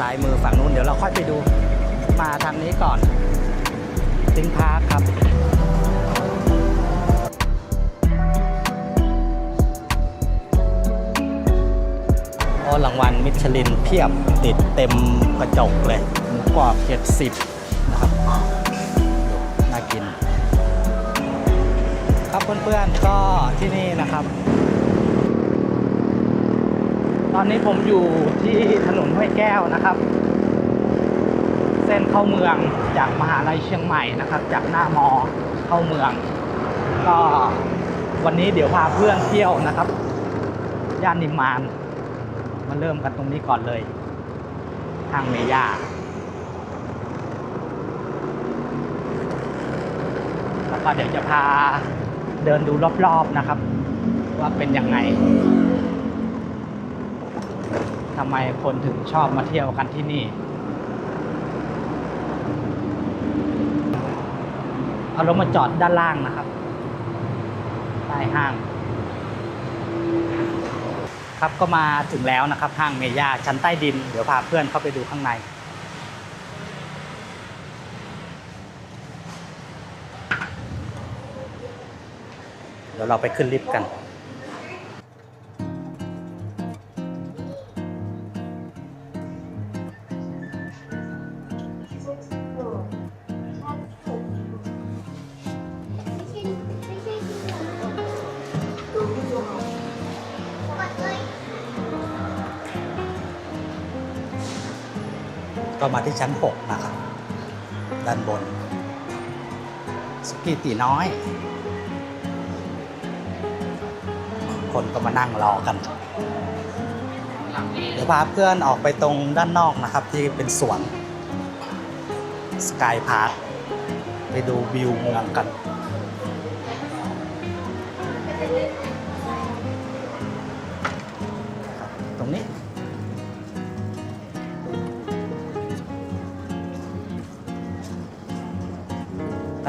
ซ้ายมือฝั่งนู้นเดี๋ยวเราค่อยไปดูมาทางนี้ก่อนซิงพาร์คครับโอ้รางวัลมิชลินเพียบติดเต็มกระจกเลยหมูกรอบ70นะครับน่ากิน ครับเพื่อนๆก็ที่นี่นะครับ อนนี้ผมอยู่ที่ถนนห้วยแก้วนะครับ เส้นเข้าเมืองจากมหาลัยเชียงใหม่นะครับ จากหน้ามอเข้าเมือง ก็วันนี้เดี๋ยวพาเพื่อนเที่ยวนะครับ ย่านนิมมานมาเริ่มกันตรงนี้ก่อนเลย ทางเมย่าแล้วก็เดี๋ยวจะพาเดินดูรอบๆนะครับ ว่าเป็นยังไง ทำไมคนถึงชอบมาเที่ยวกันที่นี่เอารถมาจอดด้านล่างนะครับใต้ห้าง ครับก็มาถึงแล้วนะครับ ห้างเมย่าชั้นใต้ดิน เดี๋ยวพาเพื่อนเข้าไปดูข้างในเดี๋ยวเราไปขึ้นลิฟต์กัน มาที่ชั้น 6 นะครับ ด้านบนสกีตีน้อย คนก็มานั่งรอกัน เดี๋ยวพาเพื่อนออกไปตรงด้านนอกนะครับ ที่เป็นสวนสกายพาร์คไปดูวิวเมืองกันตรงนี้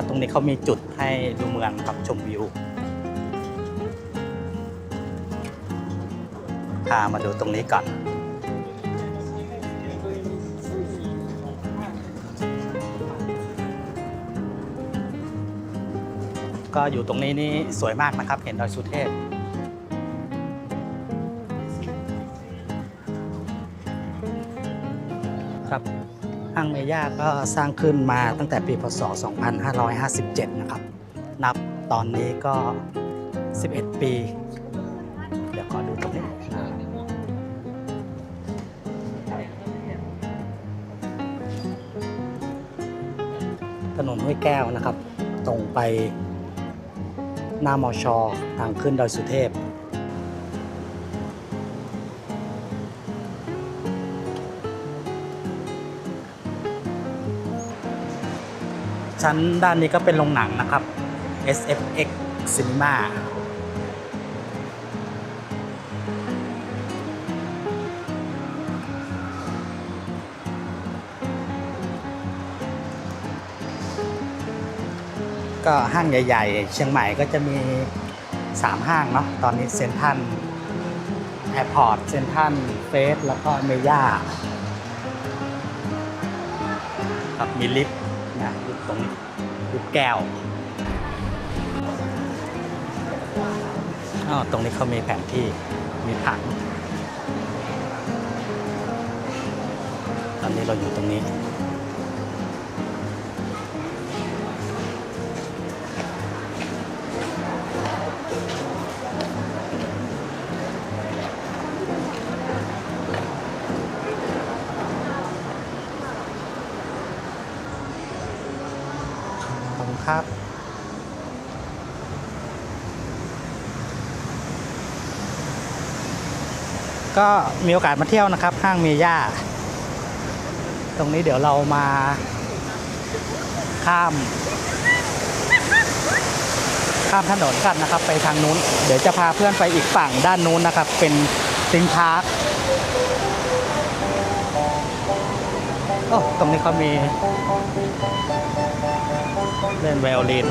ตรงนี้เขามีจุดให้ดูเมืองกับชมวิว พามาดูตรงนี้ก่อน ก็อยู่ตรงนี้นี่สวยมากนะครับ เห็นดอยสุเทพางเมย่าก็สร้างขึ้นมาตั้งแต่ปีพศ 2557 นะครับ นับตอนนี้ก็ 11 ปี เดี๋ยวขอดูตรงนี้ถนนห้วยแก้วนะครับ ตรงไปหน้ามอชอทางขึ้นดอยสุเทพ ชั้นด้านนี้ก็เป็นโรงหนังนะครับ SFX Cinema ก็ห้างใหญ่ ๆ เชียงใหม่ก็จะมี 3 ห้างเนาะตอนนี้เซ็นทรัลแอร์พอร์ตเซ็นทรัลเฟสแล้วก็เมย่าครับมีลิฟต์ ตรงลูกแก้วอ๋อตรงนี้เขามีแผนที่มีผังตอนนี้เราอยู่ตรงนี้ ก็มีโอกาสมาเที่ยวนะครับ ห้างเมย่า ตรงนี้เดี๋ยวเรามาข้าม ข้ามถนนกันนะครับ ไปทางนู้น เดี๋ยวจะพาเพื่อนไปอีกฝั่งด้านนู้นนะครับ เป็นซิงพาร์คโอ้ตรงนี้เขามี เล่นไวโอลิน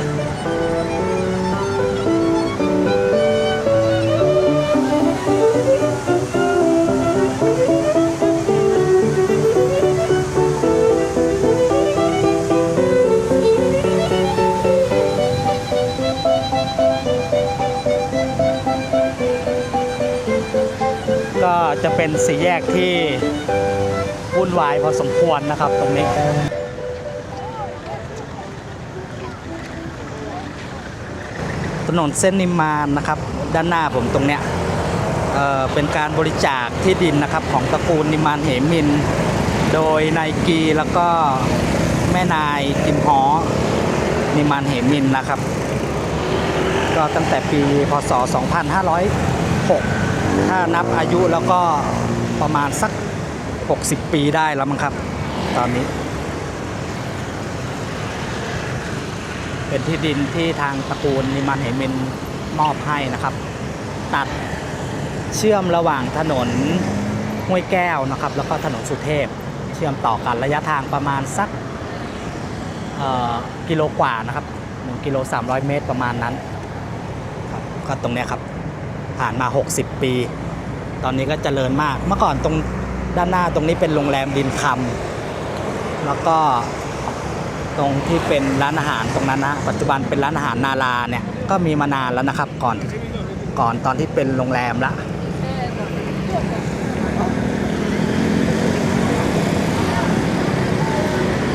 เป็นสี่แยกที่วุ่นวายพอสมควรนะครับตรงนี้ถนนเส้นนิมานนะครับ ด้านหน้าผมตรงเนี้ยเเป็นการบริจาคที่ดินนะครับของตระกูลนิมานเหมิน โดยนายกีแล้วก็แม่นายกิมฮอนิมานเหมินนะครับ ก็ตั้งแต่ปีพศ 2506 ถ้านับอายุแล้วก็ประมาณสัก 60 ปีได้แล้วมั้งครับ ตอนนี้ เป็นที่ดินที่ทางตระกูลนิมานเหมินมอบให้นะครับ ตัดเชื่อมระหว่างถนนห้วยแก้วนะครับ แล้วก็ถนนสุเทพ เชื่อมต่อกันระยะทางประมาณสักกิโลกว่านะครับ1กิโล300 เมตรประมาณนั้นครับก็ตรงนี้ครับ ผ่านมา 60 ปี ตอนนี้ก็เจริญมาก เมื่อก่อนตรงด้านหน้าตรงนี้เป็นโรงแรมดินคำแล้วก็ตรงที่เป็นร้านอาหารตรงนั้นนะปัจจุบันเป็นร้านอาหารนาลาเนี่ยก็มีมานานแล้วนะครับก่อนก่อนตอนที่เป็นโรงแรมละ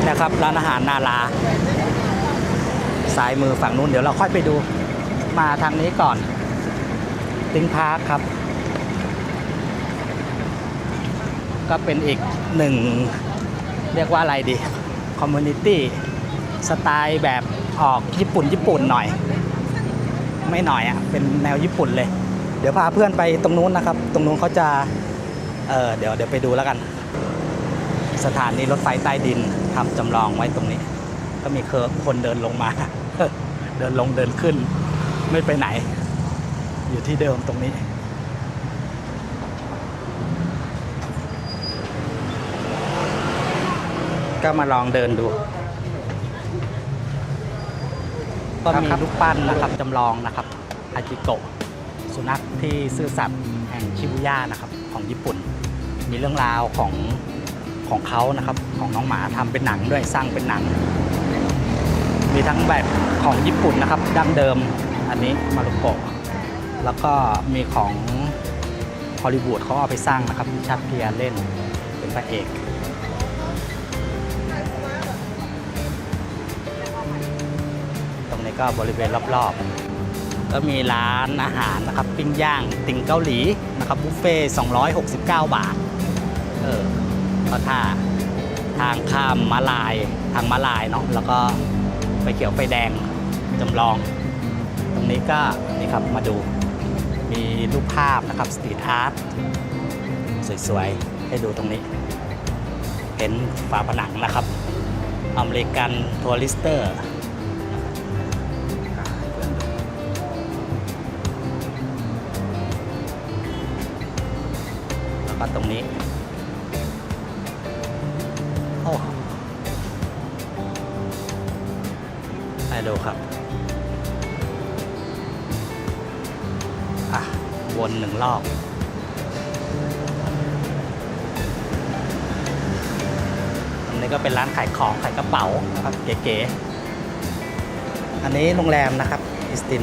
นะครับร้านอาหารนาลาซ้ายมือฝั่งนู้นเดี๋ยวเราค่อยไปดูมาทางนี้ก่อน ติงพาร์คครับ ก็เป็นอีกหนึ่ง เรียกว่าอะไรดี คอมมูนิตี้ สไตล์แบบออกญี่ปุ่นญี่ปุ่นหน่อย ไม่หน่อยอะ่ะ เป็นแนวญี่ปุ่นเลย เดี๋ยวพาเพื่อนไปตรงนู้นนะครับ ตรงนู้นเขาจะ เออเดี๋ยวเดี๋ยวไปดูแล้วกัน สถานีรถไฟใต้ดินทำจำลองไว้ตรงนี้ ก็มีเคอคนเดินลงมา เดินลงเดินขึ้น ไม่ไปไหน อยู่ที่เดิมตรงนี้ ก็มาลองเดินดู ก็มีรูปปั้นนะครับจำลองนะครับอาจิโกะสุนัขที่ซื่อสัตย์แห่งชิบุย่านะครับ ของญี่ปุ่น มีเรื่องราวของของเขานะครับ ของน้องหมาทำเป็นหนังด้วยสร้างเป็นหนัง มีทั้งแบบของญี่ปุ่นนะครับดั้งเดิมอันนี้มารุโกะ แล้วก็มีของฮอลลีวูดเขาเอาไปสร้างนะครับชัดเพียรเล่นเป็นพระเอกตรงนี้ก็บริเวณรอบๆ ก็มีร้านอาหารนะครับ ปิ้งย่างติ่งเกาหลีนะครับบุฟเฟ่269 บาท เออก็ถ้าทางข้ามมาลายทางมาลายเนาะแล้วก็ไฟเขียวไฟแดงจำลอง ตรงนี้ก็นี่ครับมาดู มีรูปภาพนะครับสตรีทอาร์ตสวยๆ ให้ดูตรงนี้ เห็นฝาผนังนะครับอเมริกันทัวริสเตอร์แล้วก็ตรงนี้ นี้ก็เป็นร้านขายของขายกระเป๋านะครับเก๋ๆอันนี้โรงแรมนะครับอิสติน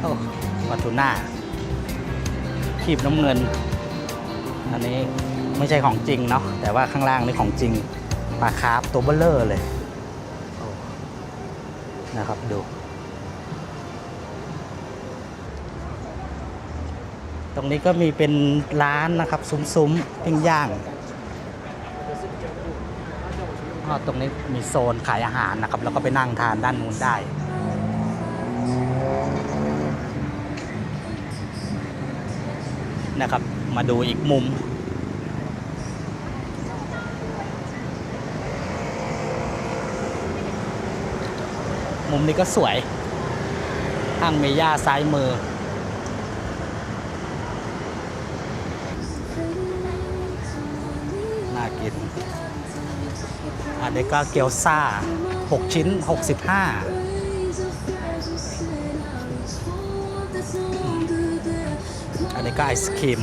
โอ้วาทูน่าขีบน้ำเงิน อันนี้ไม่ใช่ของจริงเนาะแต่ว่าข้างล่างนี่ของจริงปลาคาร์ฟตัวเบลเลอร์เลยนะครับดู ตรงนี้ก็มีเป็นร้านนะครับ ซุ้มๆปิ้งย่างตรงนี้มีโซนขายอาหารนะครับ แล้วก็ไปนั่งทานด้านนู้นได้นะครับ มาดูอีกมุม มุมนี้ก็สวยห้างเมย่าซ้ายมือ กิน อันนี้ก็เกี๊ยวซ่า 6 ชิ้น 65อันนี้ก็ไอศครีม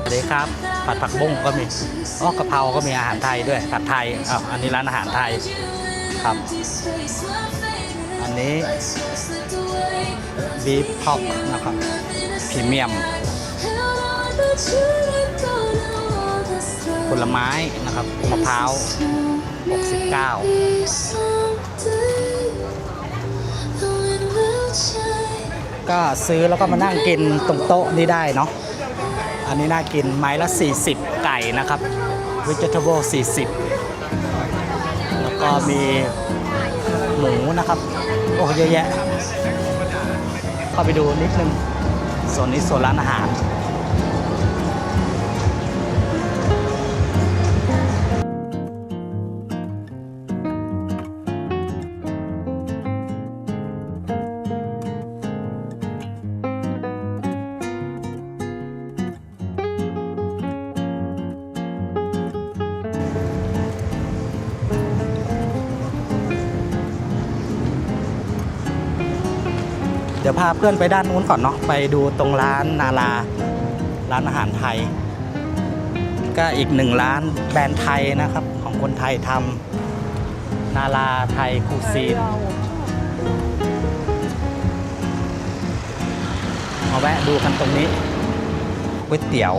สวัสดีครับ ผัดผักบุ้งก็มีอ๋อกะเพราก็มีอาหารไทยด้วย ผัดไทยอ้าวอันนี้ร้านอาหารไทยครับ อันนี้บีฟพ็อกนะครับพรีเมียม ผลไม้นะครับมะพร้าว 69 ก็ซื้อแล้วก็มานั่งกินตรงโต๊ะนี้ได้เนาะอันนี้น่ากินไม้ละ 40 ไก่นะครับ vegetable 40 แล้วก็มีหมูนะครับ โอ้เยอะแยะ เข้าไปดูนิดนึงโซนนี้โซนร้านอาหาร เดี๋ยวพาเพื่อนไปด้านนู้นก่อนเนาะไปดูตรงร้านนาลา ร้านอาหารไทย ก็อีกหนึ่งร้านแบรนด์ไทยนะครับ ของคนไทยทำนาลาไทยคูซีนมาแวะดูกันตรงนี้ก๋วยเตี๋ยว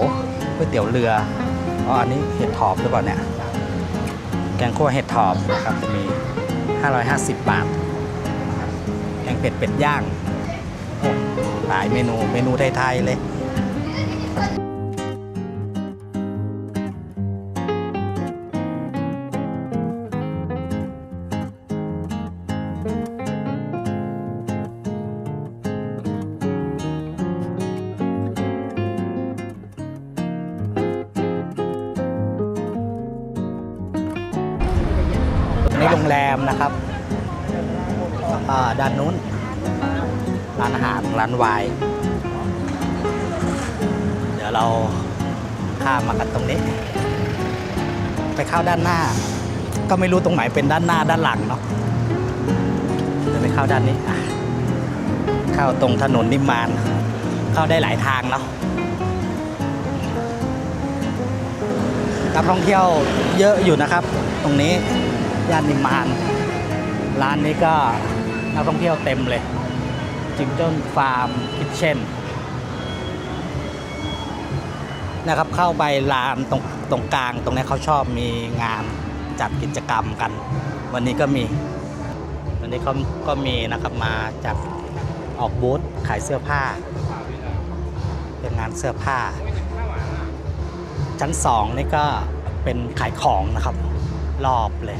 ก๋วยเตี๋ยวเรืออ๋ออันนี้เห็ดถอบหรือเปล่าเนี่ยแกงคั่วเห็ดถอบนะครับมี 550 บาทนะครับแกงเป็ดเป็ดย่าง หลายเมนูเมนูไทยๆเลยนี่โรงแรมนะครับด้านนู้น ร้านอาหารร้านวน์เดี๋ยวเราข้ามมากันตรงนี้ ไปเข้าด้านหน้า ก็ไม่รู้ตรงไหนเป็นด้านหน้าด้านหลังเนาะเดี๋ยวไปเข้าด้านนี้เข้าตรงถนนนิมมาน เข้าได้หลายทางเนาะนักท่องเที่ยวเยอะอยู่นะครับ ตรงนี้ย่านนิมมาน ร้านนี้ก็นักท่องเที่ยวเต็มเลย จิงจ้นฟาร์มคิทเช่นนะครับเข้าไปลานตรงตรงกลางตรงนี้เขาชอบมีงานจัดกิจกรรมกัน วันนี้ก็มี วันนี้เขาก็มีนะครับมาจัดออกบูธขายเสื้อผ้า เป็นงานเสื้อผ้า ชั้นสองนี่ก็เป็นขายของนะครับ รอบเลย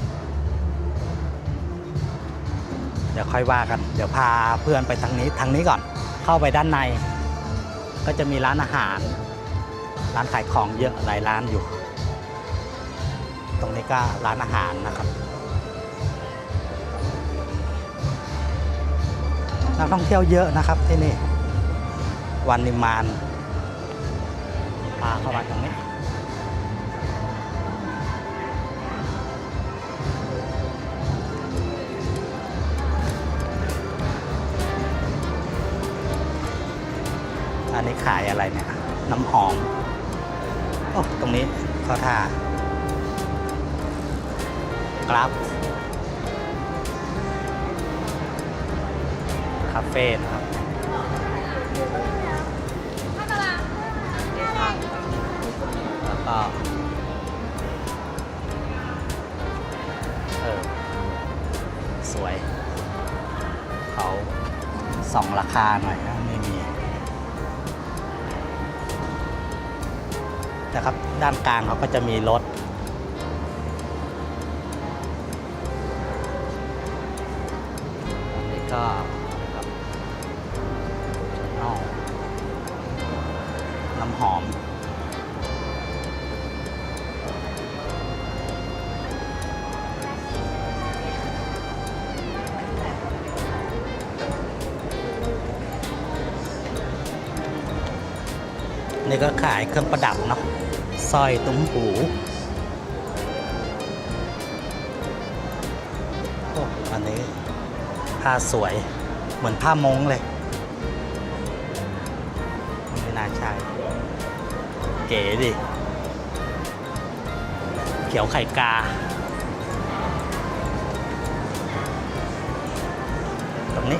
เดี๋ยวค่อยว่ากัน เดี๋ยวพาเพื่อนไปทางนี้ทางนี้ก่อน เข้าไปด้านใน ก็จะมีร้านอาหาร ร้านขายของเยอะหลายร้านอยู่ ตรงนี้ก็ร้านอาหารนะครับ นักท่องเที่ยวเยอะนะครับที่นี่ วันนิมานพาเข้ามาตรงนี้ นนี้ขายอะไรเนี่ย น้ำหอม โอ้ ตรงนี้เขาทากราฟคาเฟ่นะครับ แล้วก็ เออ สวย เขาส่องราคาหน่อยนะ ด้านกลางเขาก็จะมีรถนนี้ก็นะครับอ้าวน้ำหอม นี่ก็ขายเครื่องประดับเนาะ สร้อยตุ้มหูโอ้อันนี้ผ้าสวยเหมือนผ้ามงเลย ไม่น่าใช่เก๋ดิ เขียวไข่กา ตรงนี้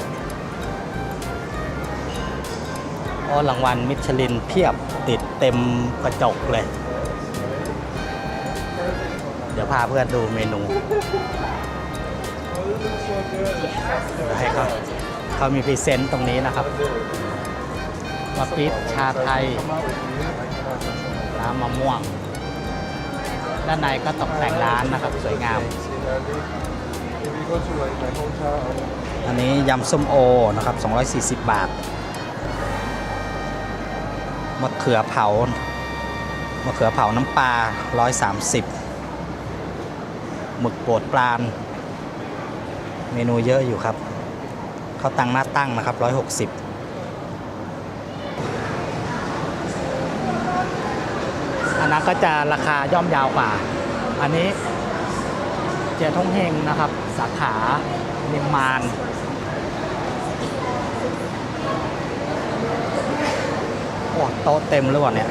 โอ้รางวัลมิชลินเพียบติดเต็มกระจกเลย เดี๋ยวพาเพื่อนดูเมนูให้เขาเขามีพรีเซนต์ตรงนี้นะครับมาปิดชาไทยน้ำมะม่วง ด้านในก็ตกแต่งร้านนะครับ สวยงาม อันนี้ยำส้มโอนะครับ 240 บาทมะเขือเผามะเขือเผาน้ำปลา 130 หมึกโปรดปลาเมนูเยอะอยู่ครับข้าวตังหน้าตั้งนะครับ160อันนั้นก็จะราคาย่อมยาวกว่า อันนี้เจียทงเฮงนะครับ สาขานิมมานโอ้โต๊ะเต็มหรือเปล่าเนี่ย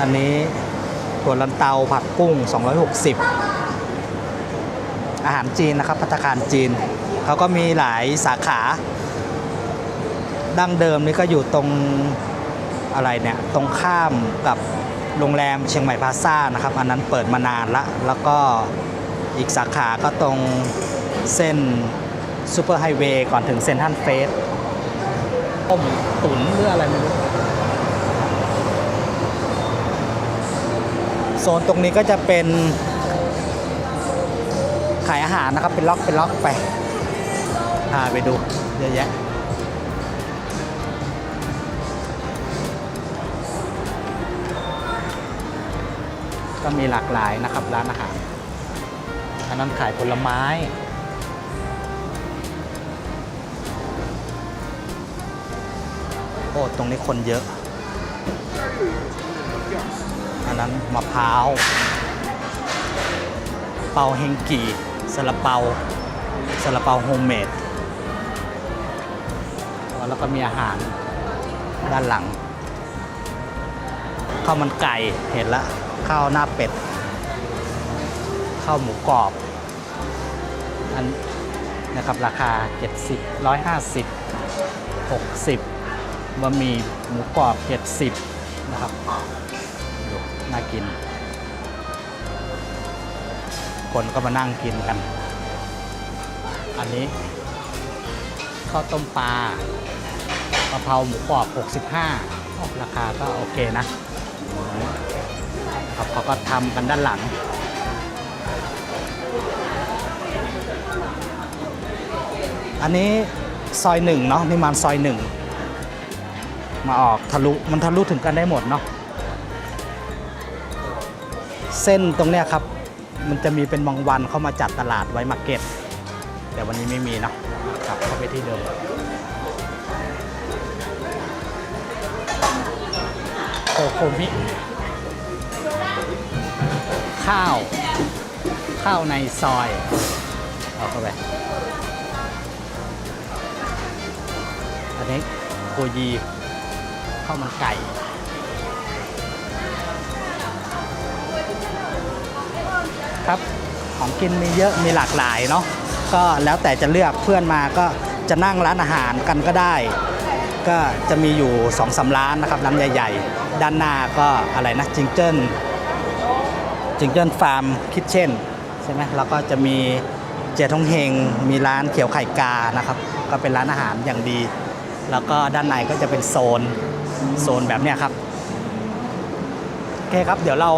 อันนี้ ถั่วลันเตาผัดกุ้ง 260 อาหารจีนนะครับพัตตาคารจีน เขาก็มีหลายสาขา ดั้งเดิมนี่ก็อยู่ตรงอะไรเนี่ย ตรงข้ามกับโรงแรมเชียงใหม่พาซ่านะครับ อันนั้นเปิดมานานละ แล้วก็อีกสาขาก็ตรงเส้นซูเปอร์ไฮเวย์ก่อนถึงเซนทรัลเฟสต้มตุ๋นหรืออะไรไม่รู้ โซนตรงนี้ก็จะเป็น ขายอาหารนะครับเป็นล็อกเป็นล็อกไปพาไปดูเยอะแยะก็มีหลากหลายนะครับร้านอาหารอันนั้นขายผลไม้ โอ้ ตรงนี้คนเยอะ นั้นมะพร้าว เปาเฮงกีซาลาเปาซาลาเปาโฮมเมดแล้วก็มีอาหารด้านหลังข้าวมันไก่เห็นละข้าวหน้าเป็ดข้าวหมูกรอบ อันนะครับราคา 70 150 60บะหมี่หมูกรอบ 70 นะครับ น่ากิน คนก็มานั่งกินกัน อันนี้ข้าวต้มปลากะเพราหมูกรอบ 65 ราคาก็โอเคนะนะครับเขาก็ทำกันด้านหลัง อันนี้ซอยหนึ่งเนาะนี่มันซอยหนึ่งมาออกทะลุมันทะลุถึงกันได้หมดเนาะ เส้นตรงเนี้ยครับ มันจะมีเป็นบางวันเข้ามาจัดตลาดไว้มาร์เก็ต แต่วันนี้ไม่มีนะกลับเข้าไปที่เดิมโคโคมิข้าว ข้าวในซอย เอาเข้าไป อันนี้โกยีข้าวมันไก่ ครับ ของกินมีเยอะมีหลากหลายเนาะก็แล้วแต่จะเลือกเพื่อนมาก็จะนั่งร้านอาหารกันก็ได้ ก็จะมีอยู่2องสาร้านนะครับร้านใหญ่ ๆ ด้านหน้าก็อะไรนะจิงเจิ้นจิงเจิ้นฟาร์มคิทเช่นใช่ไหมแล้วก็จะมีเจทงเฮงมีร้านเขียวไข่กานะครับ ก็เป็นร้านอาหารอย่างดี แล้วก็ด้านในก็จะเป็นโซนโซนแบบเนี้ยครับโอเคครับ เดี๋ยวเรา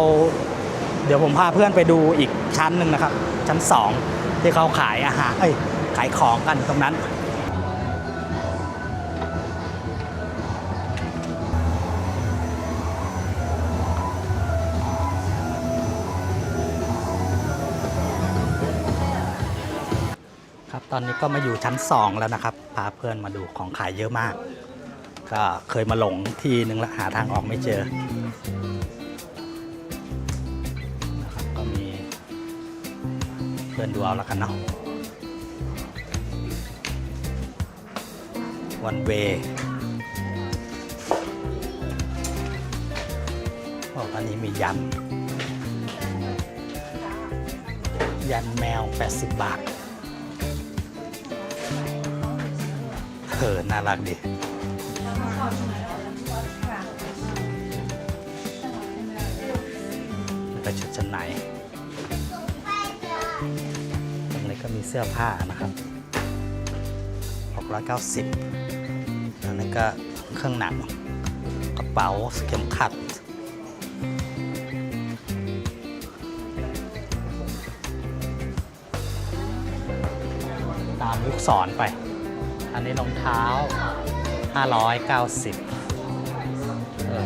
เดี๋ยวผมพาเพื่อนไปดูอีกชั้นหนึ่งนะครับ ชั้น 2 ที่เขาขายอาหารเอ้ยขายของกันตรงนั้น ครับตอนนี้ก็มาอยู่ชั้น 2 แล้วนะครับ พาเพื่อนมาดูของขายเยอะมาก ก็เคยมาหลงทีนึงแล้วหาทางออกไม่เจอ อนดูเอาละกันเนาะวันเวบอกอันนี้มียัน ยันแมว 80 บาทเออน่ารักดีแต่ชุดชั้นไหน มีเสื้อผ้านะครับ690อันนี้ก็เครื่องหนังกระเป๋าเข็มขัด ตามลูกศรไป อันนี้รองเท้า 590เออ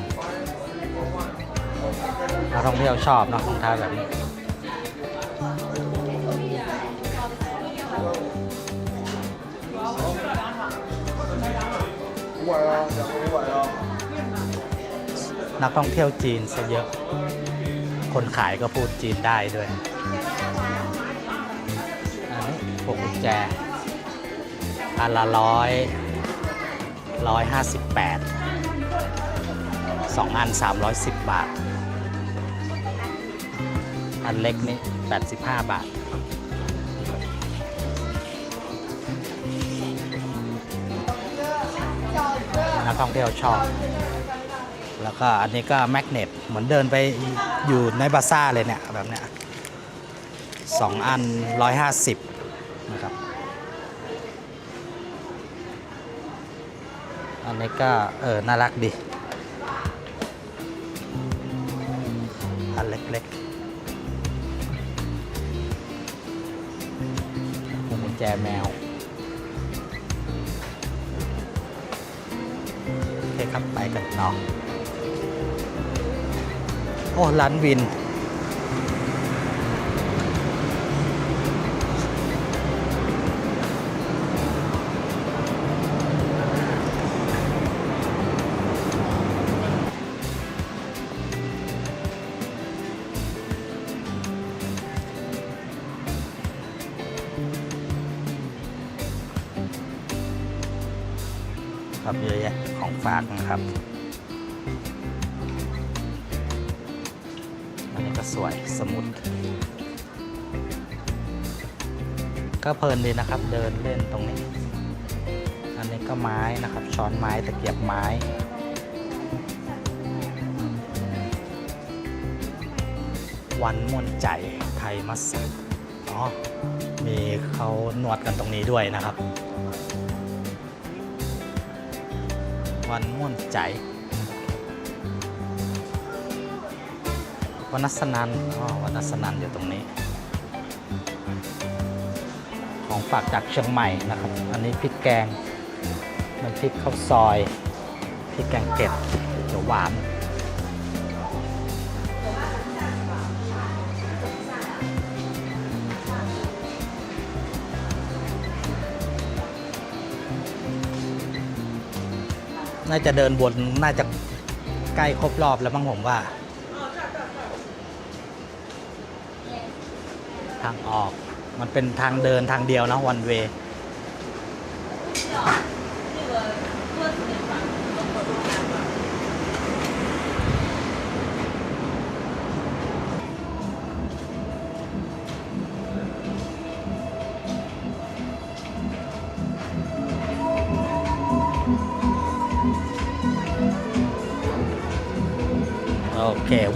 นักท่องเที่ยวชอบเนะรองเท้าแบบนี้ วหอกยัไม่ไหวหรอนักท่องเที่ยวจีนซะเยอะ คนขายก็พูดจีนได้ด้วยพวกกุญแจอันละร้อยร้อยห้าสิบแปดสองอันสามร้อยสิบบาท อันเล็กนี่แปดสิบห้าบาท ท่องเที่ยวชอบ แล้วก็อันนี้ก็แมกเนตเหมือนเดินไปอยู่ในบาซ่าเลยเนี่ยแบบเนี้ยสองอันร้อยห้าสิบนะครับ อันนี้ก็เออน่ารักดี อันเล็กๆกุญแจแมว โอเคครับ ไปกันต่อโอ้ร้านวินากนะครับอันนี้ก็สวยสมุด ก็เพลินดีนะครับเดินเล่นตรงนี้ อันนี้ก็ไม้นะครับ ช้อนไม้ตะเกียบไม้วันมวนใจไทยมัสสันอ๋อ มีเขานวดกันตรงนี้ด้วยนะครับ วันม่วนใจวนัสนันอ๋อวนัสนันอยู่ตรงนี้ ของฝากจากเชียงใหม่นะครับ อันนี้พริกแกงน้ำพริกข้าวซอยพริกแกงเก็ดเขียวหวาน น่าจะเดินวนน่าจะใกล้ครบรอบแล้วบ้างผมว่า ทางออกมันเป็นทางเดินทางเดียวนะวันเว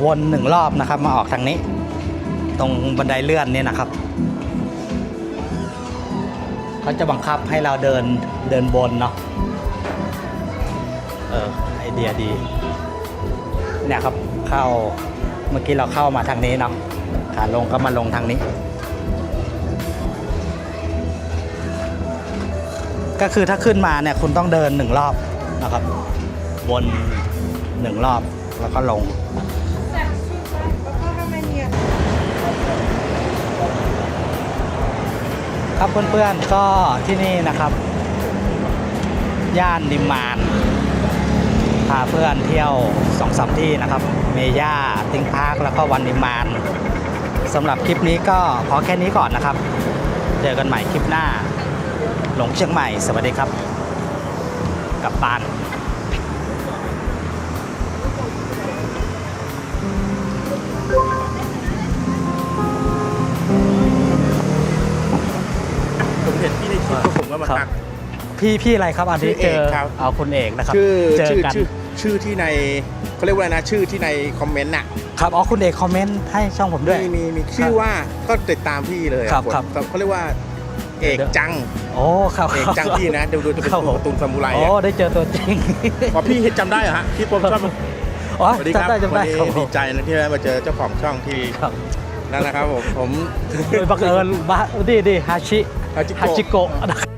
วนหนึ่งรอบนะครับ มาออกทางนี้ ตรงบันไดเลื่อนเนี่ยนะครับเขาจะบังคับให้เราเดินเดินบนเนาะเออไอเดียดีเนี่ยครับเข้าเมื่อกี้เราเข้ามาทางนี้เนาะขาลงก็มาลงทางนี้ ก็คือถ้าขึ้นมาเนี่ยคุณต้องเดินหนึ่งรอบนะครับ วนหนึ่งรอบแล้วก็ลง ครับเพื่อนๆก็ที่นี่นะครับ ย่านนิมานพาเพื่อนเที่ยวสองสามที่นะครับ เมย่าติงพาร์คแล้วก็วันนิมานสำหรับคลิปนี้ก็พอแค่นี้ก่อนนะครับ เจอกันใหม่คลิปหน้า หลงเชียงใหม่สวัสดีครับ กับบ้าน พี่ในคลิปก็ผมก็มาครับตักพพี่พี่อะไรครับอันนี้ชื่เจออเอกครับ เอาคุณเอกนะครับชื่อเจอชื่อกัน ชื่อชื่อที่ในเขาเรียกว่าอะไรนะชื่อที่ในคอมเมนต์น่ะครับอ๋อคุณเอกคอมเมนต์ให้ช่องผมด้วย มีมีมีชื่อว่าก็ติดตามพี่เลยอะครับผมครับ เขาเรียกว่าเอกจังโอ้ครับเอกจังพี่นะดูดูจะเป็นครับผม การ์ตูนซามูไรโอ้อะได้เจอตัวจริงพอพี่เห็นจำได้เหรอฮะพี่ผมชอบ อ๋อสวัสดีครับจำได้จำได้วันนี้ครับผดีมใจนะที่ได้มาเจอเจ้าของช่องที่ครับนั่นนะครับผมผม โดยบังเอิญบ้าดีดีฮาชิฮาจิโกะ ฮาจิโกะนะครับ